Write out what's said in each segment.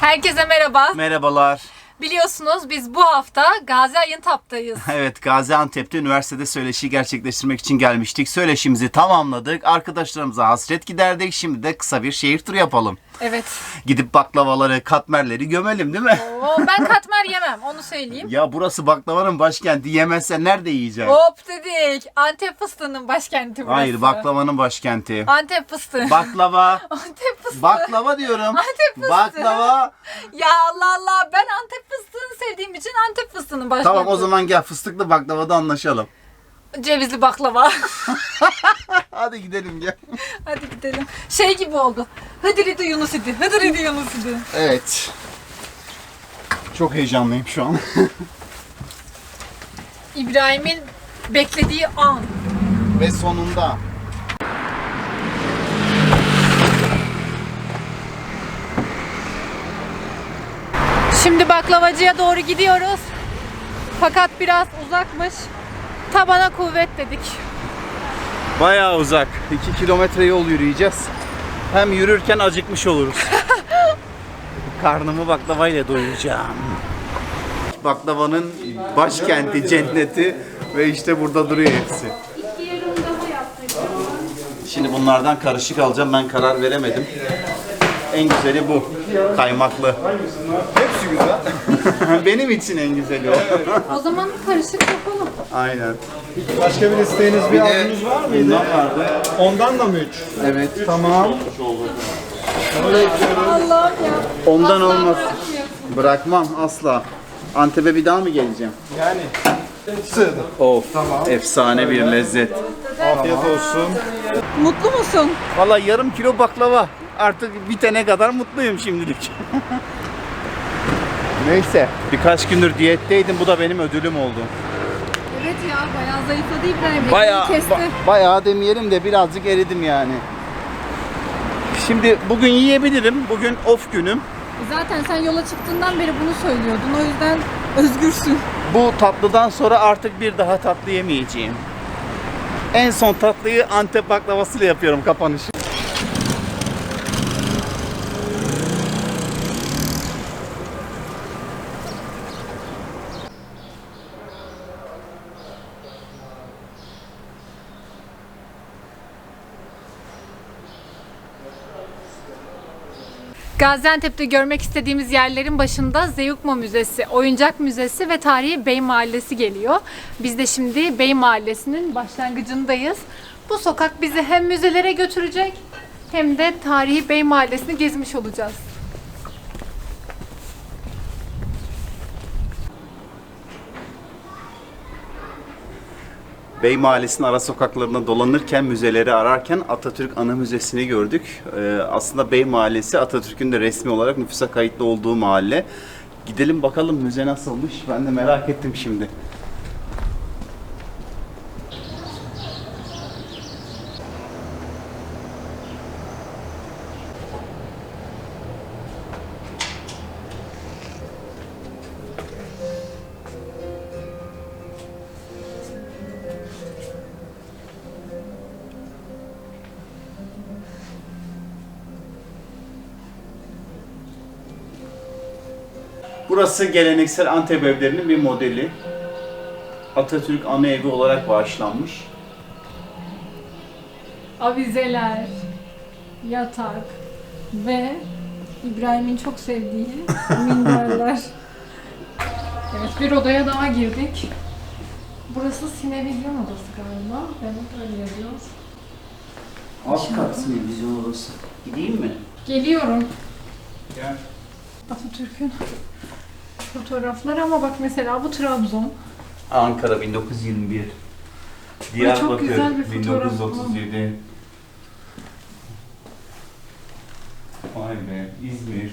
Herkese merhaba. Merhabalar. Biliyorsunuz biz bu hafta Gaziantep'tayız. Evet Gaziantep'te üniversitede söyleşi gerçekleştirmek için gelmiştik. Söyleşimizi tamamladık. Arkadaşlarımıza hasret giderdik. Şimdi de kısa bir şehir turu yapalım. Evet. Gidip baklavaları, katmerleri gömelim değil mi? Oo, ben katmer yemem onu söyleyeyim. Ya burası baklavanın başkenti. Yemezsen nerede yiyeceksin? Hop dedik. Antep fıstığının başkenti burası. Hayır baklavanın başkenti. Antep fıstığı. Baklava. Antep fıstığı. Baklava diyorum. Antep fıstığı. Baklava. Ya Allah Allah ben Antep fıstığını sevdiğim için Antep fıstığının başkenti. Tamam o zaman gel fıstıklı baklavada anlaşalım. Cevizli baklava. Hadi gidelim gel. Hadi gidelim. Şey gibi oldu. Hıdırıdı Yunus idi. Hıdırıdı Yunus idi. Evet. Çok heyecanlıyım şu an. İbrahim'in beklediği an. Ve sonunda. Şimdi baklavacıya doğru gidiyoruz. Fakat biraz uzakmış. Tabana kuvvet dedik. Bayağı uzak. 2 kilometre yol yürüyeceğiz. Hem yürürken acıkmış oluruz. Karnımı baklavayla doyuracağım. Baklavanın başkenti, cenneti ve işte burada duruyor hepsi. Şimdi bunlardan karışık alacağım. Ben karar veremedim. En güzeli bu. Kaymaklı. Hepsi güzel. Benim için en güzeli o. O zaman karışık yapalım. Aynen. Başka bir isteğiniz, bir, arzunuz var mıydı? Bundan vardı. Ondan da mı üç? Evet. Tamam. Allah'ım ya. Ondan Asla olmaz. bırakmıyorsun. Bırakmam asla. Antep'e bir daha mı geleceğim? Yani. Sığdı. Of. Efsane bir lezzet. Afiyet olsun. Mutlu musun? Vallahi yarım kilo baklava. Artık bitene kadar mutluyum şimdilik. Neyse. Birkaç gündür diyetteydim. Bu da benim ödülüm oldu. Evet ya bayağı zayıfladı İbrahim. Bayağı, kesti. ba- bayağı demeyelim de birazcık eridim yani. Şimdi bugün yiyebilirim. Bugün off günüm. Zaten sen yola çıktığından beri bunu söylüyordun. O yüzden özgürsün. Bu tatlıdan sonra artık bir daha tatlı yemeyeceğim. En son tatlıyı Antep baklavasıyla yapıyorum kapanışı. Gaziantep'te görmek istediğimiz yerlerin başında Zeyukma Müzesi, Oyuncak Müzesi ve Tarihi Bey Mahallesi geliyor. Biz de şimdi Bey Mahallesi'nin başlangıcındayız. Bu sokak bizi hem müzelere götürecek hem de Tarihi Bey Mahallesi'ni gezmiş olacağız. Bey Mahallesi'nin ara sokaklarında dolanırken, müzeleri ararken Atatürk Anı Müzesi'ni gördük. Ee, aslında Bey Mahallesi Atatürk'ün de resmi olarak nüfusa kayıtlı olduğu mahalle. Gidelim bakalım müze nasılmış. Ben de merak ettim şimdi. Burası geleneksel Antep evlerinin bir modeli. Atatürk Anı Evi olarak bağışlanmış. Avizeler, yatak ve İbrahim'in çok sevdiği minderler. evet bir odaya daha girdik. Burası sinevizyon odası galiba. Evet öyle yazıyor. Alt kat televizyon odası. Gideyim mi? Geliyorum. Gel. Atatürk'ün fotoğrafları ama bak mesela bu Trabzon. Ankara 1921. çok Diyarbakır güzel bir fotoğraf bu. 1937. Vay be İzmir.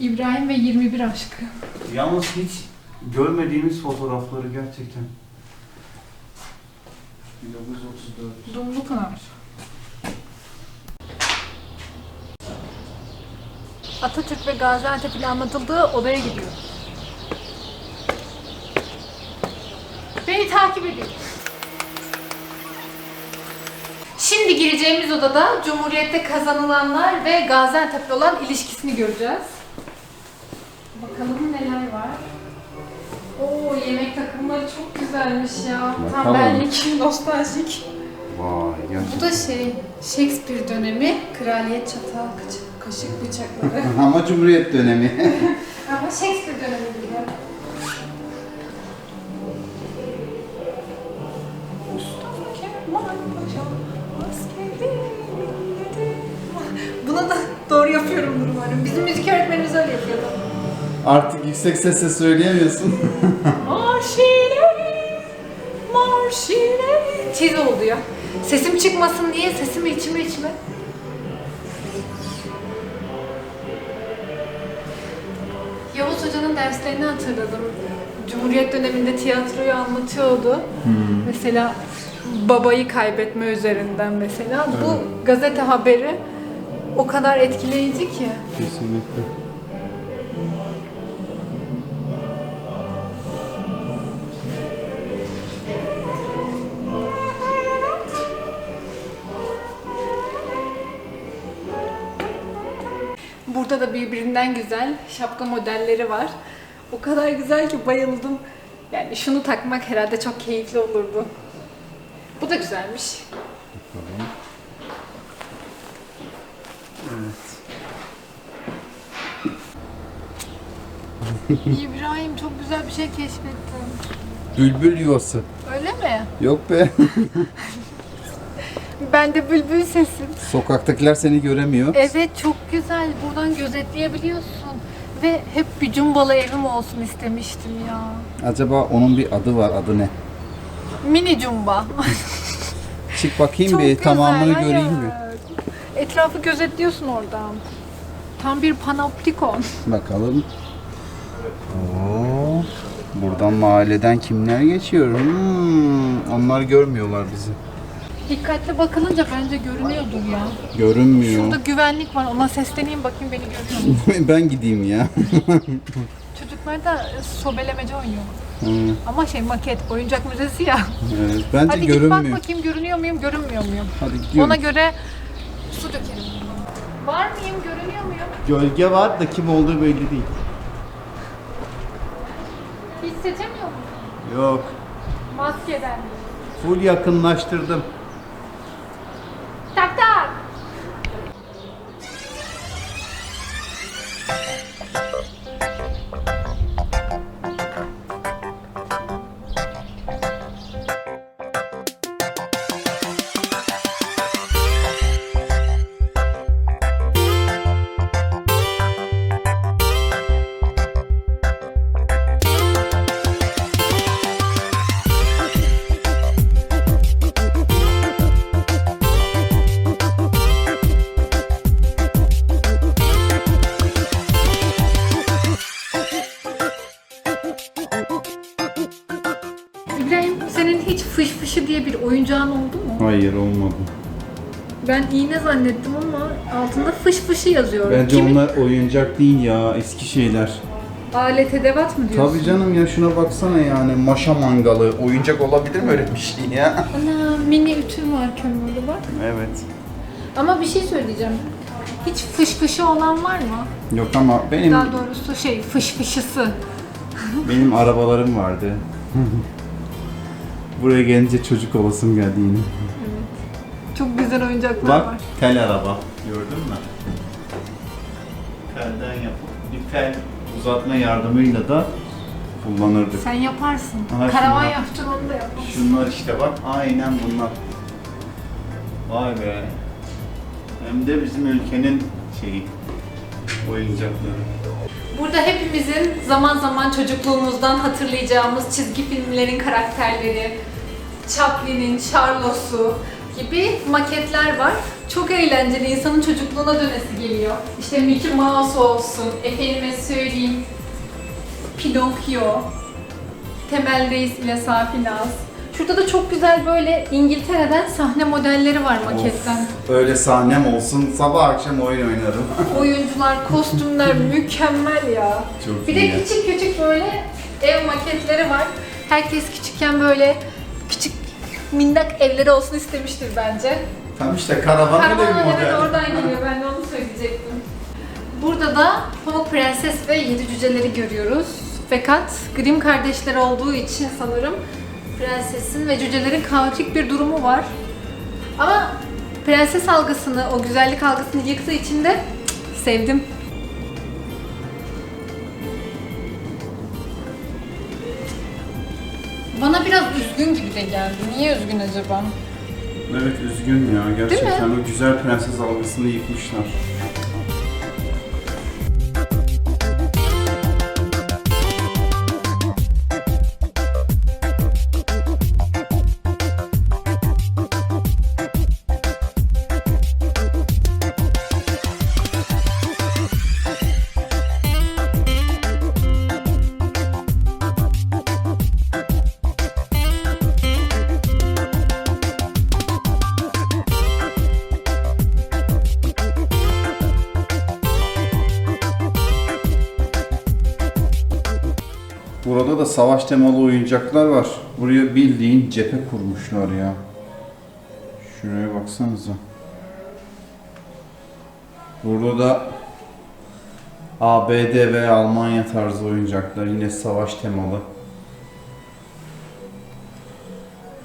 İbrahim ve 21 aşkı. Yalnız hiç görmediğimiz fotoğrafları gerçekten. 1934. Dumlupınar. Atatürk ve Gaziantep'in anlatıldığı odaya gidiyor. Beni takip edin. Şimdi gireceğimiz odada Cumhuriyet'te kazanılanlar ve Gaziantep'le olan ilişkisini göreceğiz. Bakalım neler var. Oo yemek takımları çok güzelmiş ya. Tam Bakalım. benlik, nostaljik. Vay Bu gerçekten. da şey, Shakespeare dönemi, kraliyet çatal, kaç- kaşık bıçakları. Ama Cumhuriyet dönemi. Ama Shakespeare dönemi gibi. Doğru yapıyorumdur umarım. Bizim müzik öğretmenimiz öyle yapıyordu. Artık yüksek sesle söyleyemiyorsun. Marşileri, marşileri. Tiz oldu ya. Sesim çıkmasın diye sesimi içime içime. Yavuz Hoca'nın derslerini hatırladım. Cumhuriyet döneminde tiyatroyu anlatıyordu. Mesela babayı kaybetme üzerinden mesela. Bu gazete haberi o kadar etkileyici ki. Kesinlikle. Burada da birbirinden güzel şapka modelleri var. O kadar güzel ki bayıldım. Yani şunu takmak herhalde çok keyifli olurdu. Bu da güzelmiş. İbrahim çok güzel bir şey keşfettim. Bülbül yuvası. Öyle mi? Yok be. Ben de bülbül sesim. Sokaktakiler seni göremiyor. Evet çok güzel. Buradan gözetleyebiliyorsun. Ve hep bir cumbalı evim olsun istemiştim ya. Acaba onun bir adı var. Adı ne? Mini cumba. Çık bakayım bir tamamını hayır. göreyim mi? Etrafı gözetliyorsun oradan. Tam bir panoptikon. Bakalım. Oo, buradan mahalleden kimler geçiyor? Hmm, onlar görmüyorlar bizi. Dikkatli bakılınca bence görünüyordur ya. Görünmüyor. Şurada güvenlik var. Ona sesleneyim bakayım beni görüyor mu? ben gideyim ya. Çocuklar da sobelemece oynuyor. Hı, Ama şey maket, oyuncak müzesi ya. evet. Bence Hadi git bak görünmüyor. bakayım görünüyor muyum, görünmüyor muyum? Hadi gidiyorum. Ona göre su dökelim. Var mıyım, görünüyor muyum? Gölge var da kim olduğu belli değil. Hissedemiyor muyum? Yok. Maskeden. Full yakınlaştırdım. Zannettim ama altında fış fışı yazıyor. Bence Kimin? onlar oyuncak değil ya eski şeyler. Alet edevat mı diyorsun? Tabii canım ya şuna baksana yani maşa mangalı. Oyuncak olabilir mi öyle bir şey ya? Ana mini ütüm var kömürlü bak. Evet. Ama bir şey söyleyeceğim. Hiç fış fışı olan var mı? Yok ama benim Daha doğrusu şey fış fışısı. benim arabalarım vardı. Buraya gelince çocuk olasım geldi yine. Güzel oyuncaklar Bak var. tel araba. Gördün mü? Telden yapıp bir tel uzatma yardımıyla da kullanırdık. Sen yaparsın. Aha, Karavan şunlar. yapacaksın onu da yaparsın. Şunlar işte bak aynen bunlar. Vay be. Hem de bizim ülkenin şeyi oyuncakları. Burada hepimizin zaman zaman çocukluğumuzdan hatırlayacağımız çizgi filmlerin karakterleri, Chaplin'in, Charlos'u gibi maketler var. Çok eğlenceli, insanın çocukluğuna dönesi geliyor. İşte Mickey Mouse olsun, efendime söyleyeyim, Pinokyo, Temel Reis ile Safi Naz. Şurada da çok güzel böyle İngiltere'den sahne modelleri var maketten. Öyle sahnem olsun sabah akşam oyun oynarım. Oyuncular, kostümler mükemmel ya. Çok Bir de iyi. küçük küçük böyle ev maketleri var. Herkes küçükken böyle minnak evleri olsun istemiştir bence. Tam işte karavan öyle bir Karavan evet model. oradan geliyor. Ben de onu söyleyecektim. Burada da Pamuk Prenses ve Yedi Cüceleri görüyoruz. Fakat Grimm kardeşler olduğu için sanırım prensesin ve cücelerin kaotik bir durumu var. Ama prenses algısını, o güzellik algısını yıktığı için de cık, sevdim. Bana biraz üzgün gibi de geldi. Niye üzgün acaba? Evet üzgün ya. Gerçekten o güzel prenses algısını yıkmışlar. Burada da savaş temalı oyuncaklar var. Buraya bildiğin cephe kurmuşlar ya. Şuraya baksanıza. Burada da ABD ve Almanya tarzı oyuncaklar yine savaş temalı.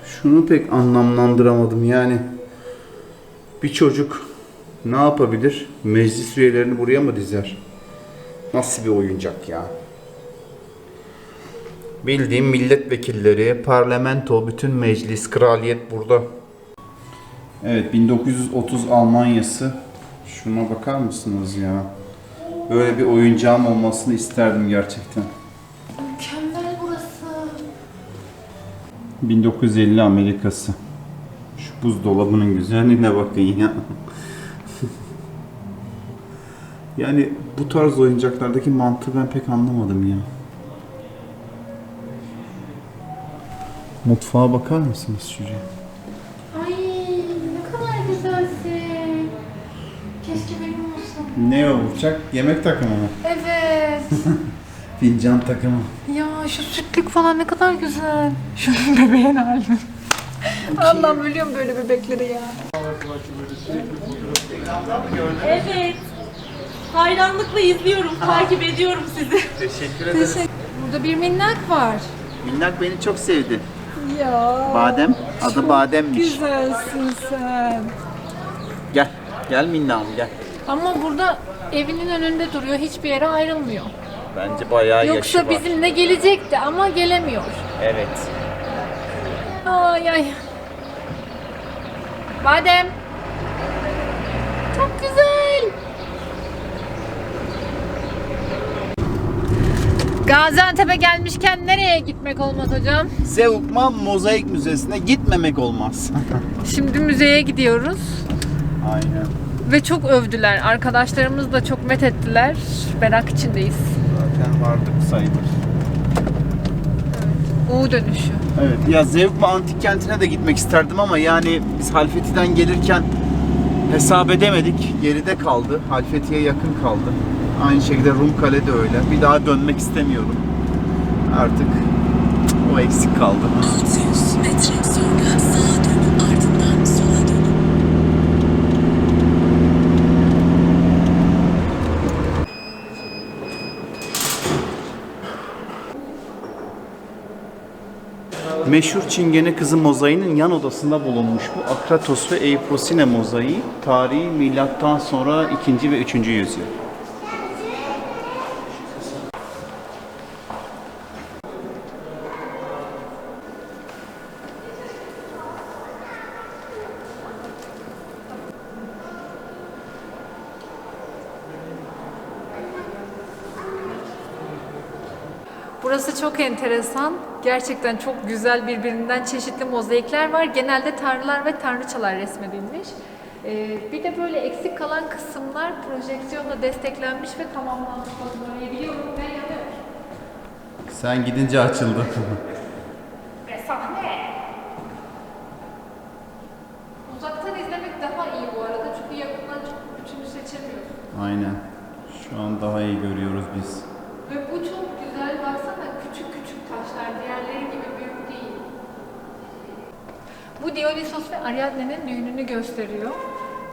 Şunu pek anlamlandıramadım yani. Bir çocuk ne yapabilir? Meclis üyelerini buraya mı dizer? Nasıl bir oyuncak ya? Bildiğim milletvekilleri, parlamento, bütün meclis, kraliyet burada. Evet 1930 Almanya'sı. Şuna bakar mısınız ya? Böyle bir oyuncağım olmasını isterdim gerçekten. Mükemmel burası. 1950 Amerika'sı. Şu buzdolabının güzelliğine bakın ya. yani bu tarz oyuncaklardaki mantığı ben pek anlamadım ya. Mutfağa bakar mısınız şuraya? Ay ne kadar güzelsin. Keşke benim olsun. Ne olacak? Yemek takımı mı? Evet. Fincan takımı. ya şu sütlük falan ne kadar güzel. Şunun bebeğin hali. Allah'ım ölüyorum böyle bebekleri ya. Evet. Hayranlıkla izliyorum, takip ediyorum sizi. Teşekkür ederim. Burada bir minnak var. Minnak beni çok sevdi. Ya. Badem. Adı Badem'miş. Güzelsin sen. Gel. Gel Minna'm gel. Ama burada evinin önünde duruyor. Hiçbir yere ayrılmıyor. Bence bayağı yaşı Yoksa var. bizimle gelecekti ama gelemiyor. Evet. Ay ay. Badem. Çok güzel. Gaziantep'e gelmişken nereye gitmek olmaz hocam? Zeugma Mozaik Müzesi'ne gitmemek olmaz. Şimdi müzeye gidiyoruz Aynen. ve çok övdüler. Arkadaşlarımız da çok met ettiler. Merak içindeyiz. Zaten vardık sayılır. U dönüşü. Evet. Ya Zeugma Antik Kenti'ne de gitmek isterdim ama yani biz Halfeti'den gelirken hesap edemedik. Geride kaldı. Halfeti'ye yakın kaldı. Aynı şekilde Rum Kale de öyle. Bir daha dönmek istemiyorum. Artık o eksik kaldı. 600 metre sonra sağa dön ardından sola dön. Meşhur Çingene Kızı mozaiğinin yan odasında bulunmuş bu Akratos ve Eiprosine mozaiği. Tarihi milattan sonra 2. ve 3. yüzyıl. Burası çok enteresan. Gerçekten çok güzel birbirinden çeşitli mozaikler var. Genelde tanrılar ve tanrıçalar resmedilmiş. Ee, bir de böyle eksik kalan kısımlar projeksiyonla desteklenmiş ve tamamlanmış. Bakın orayı biliyorum ben yanıyorum. Sen gidince açıldı. Ve sahne. Uzaktan izlemek daha iyi bu arada çünkü yakından çok bütünü seçemiyorsun. Aynen. Şu an daha iyi görüyoruz biz. Ve bu çok güzel. Küçük taşlar. Diğerleri gibi büyük değil. Bu Dionysos ve Ariadne'nin düğününü gösteriyor.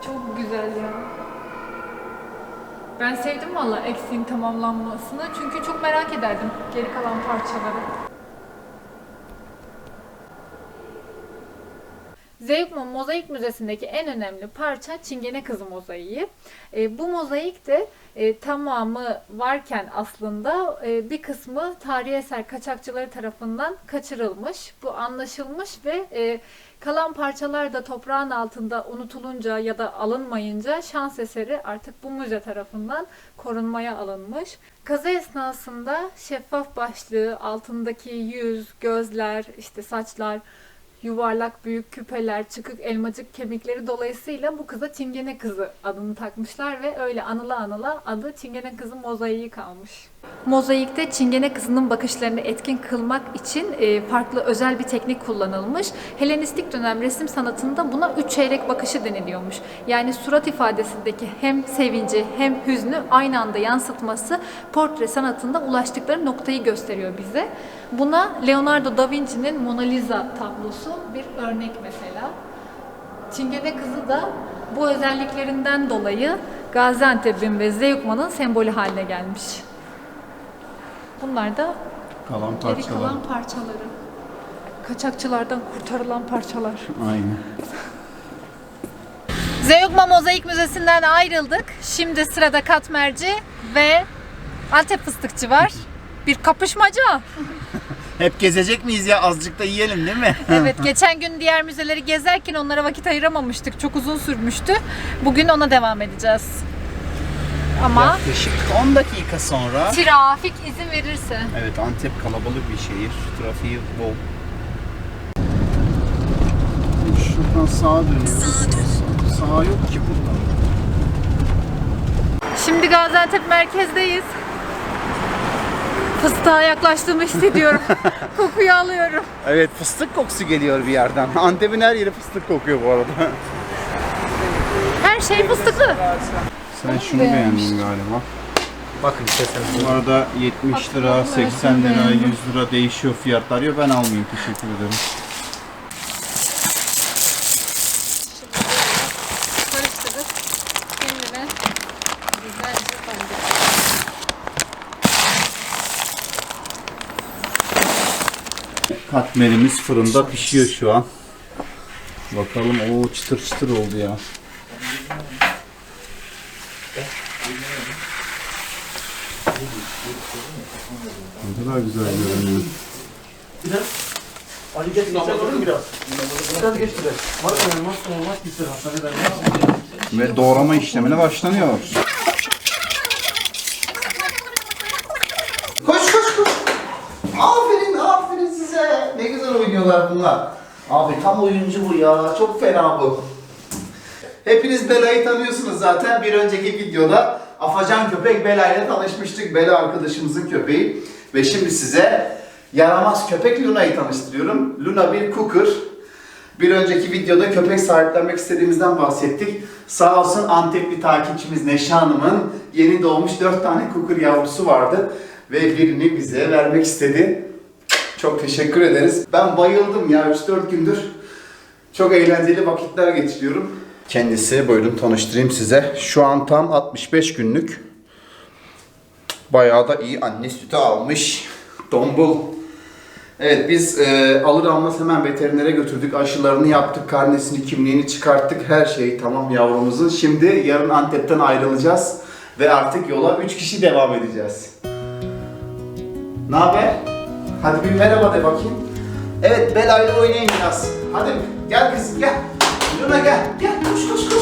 Çok güzel ya. Ben sevdim valla eksiğin tamamlanmasını çünkü çok merak ederdim geri kalan parçaları. Zeugma Mozaik Müzesi'ndeki en önemli parça Çingene Kızı mozaiği. E, bu mozaik de e, tamamı varken aslında e, bir kısmı tarihi eser kaçakçıları tarafından kaçırılmış. Bu anlaşılmış ve e, kalan parçalar da toprağın altında unutulunca ya da alınmayınca şans eseri artık bu müze tarafından korunmaya alınmış. Kazı esnasında şeffaf başlığı, altındaki yüz, gözler, işte saçlar, yuvarlak büyük küpeler, çıkık elmacık kemikleri dolayısıyla bu kıza Çingene kızı adını takmışlar ve öyle anıla anıla adı Çingene kızı mozaiği kalmış. Mozaikte Çingene kızının bakışlarını etkin kılmak için e, farklı özel bir teknik kullanılmış. Helenistik dönem resim sanatında buna üç çeyrek bakışı deniliyormuş. Yani surat ifadesindeki hem sevinci hem hüznü aynı anda yansıtması portre sanatında ulaştıkları noktayı gösteriyor bize. Buna Leonardo da Vinci'nin Mona Lisa tablosu bir örnek mesela. Çingene kızı da bu özelliklerinden dolayı Gaziantep'in ve Zeugma'nın sembolü haline gelmiş. Bunlar da Kalan geri kalan parçaları. Kaçakçılardan kurtarılan parçalar. Aynen. Zeugma Mozaik Müzesi'nden ayrıldık. Şimdi sırada katmerci ve Antep fıstıkçı var. Bir kapışmaca. Hep gezecek miyiz ya? Azıcık da yiyelim değil mi? Evet, geçen gün diğer müzeleri gezerken onlara vakit ayıramamıştık. Çok uzun sürmüştü. Bugün ona devam edeceğiz. Ama Yaklaşık 10 dakika sonra. trafik izin verirse. Evet Antep kalabalık bir şehir. Trafiği bol. Şuradan sağa dönüyoruz. Sağ yok ki burada. Şimdi Gaziantep merkezdeyiz. Fıstığa yaklaştığımı hissediyorum. Kokuyu alıyorum. Evet fıstık kokusu geliyor bir yerden. Antep'in her yeri fıstık kokuyor bu arada. Her şey fıstıklı. Sen şunu beğendin galiba. Bakın isterseniz. Bu arada 70 lira, 80 lira, 100 lira değişiyor fiyatlar. Ya ben almayayım teşekkür ederim. Karıştırıp güzelce. Katmerimiz fırında pişiyor şu an. Bakalım o çıtır çıtır oldu ya. Ne kadar güzel görünüyor. Ali geç sen biraz? Biraz geç biraz. Var olmaz olmaz gitsin. Ve doğrama işlemine başlanıyor. Koş koş koş. Aferin aferin size. Ne güzel oynuyorlar bunlar. Abi tam oyuncu bu ya. Çok fena bu. Hepiniz Bela'yı tanıyorsunuz zaten. Bir önceki videoda Afacan köpek Bela tanışmıştık. Bela arkadaşımızın köpeği. Ve şimdi size yaramaz köpek Luna'yı tanıştırıyorum. Luna bir cooker. Bir önceki videoda köpek sahiplenmek istediğimizden bahsettik. Sağ olsun Antepli takipçimiz Neşe Hanım'ın yeni doğmuş 4 tane kukur yavrusu vardı. Ve birini bize vermek istedi. Çok teşekkür ederiz. Ben bayıldım ya 3-4 gündür. Çok eğlenceli vakitler geçiriyorum. Kendisi buyurun tanıştırayım size. Şu an tam 65 günlük. Bayağı da iyi anne sütü almış. Tombul. Evet biz e, alır almaz hemen veterinere götürdük. Aşılarını yaptık, karnesini, kimliğini çıkarttık. Her şey tamam yavrumuzun. Şimdi yarın Antep'ten ayrılacağız. Ve artık yola 3 kişi devam edeceğiz. Ne haber? Hadi bir merhaba de bakayım. Evet Bela ile oynayın biraz. Hadi gel kızım gel. Luna gel. Gel koş koş koş.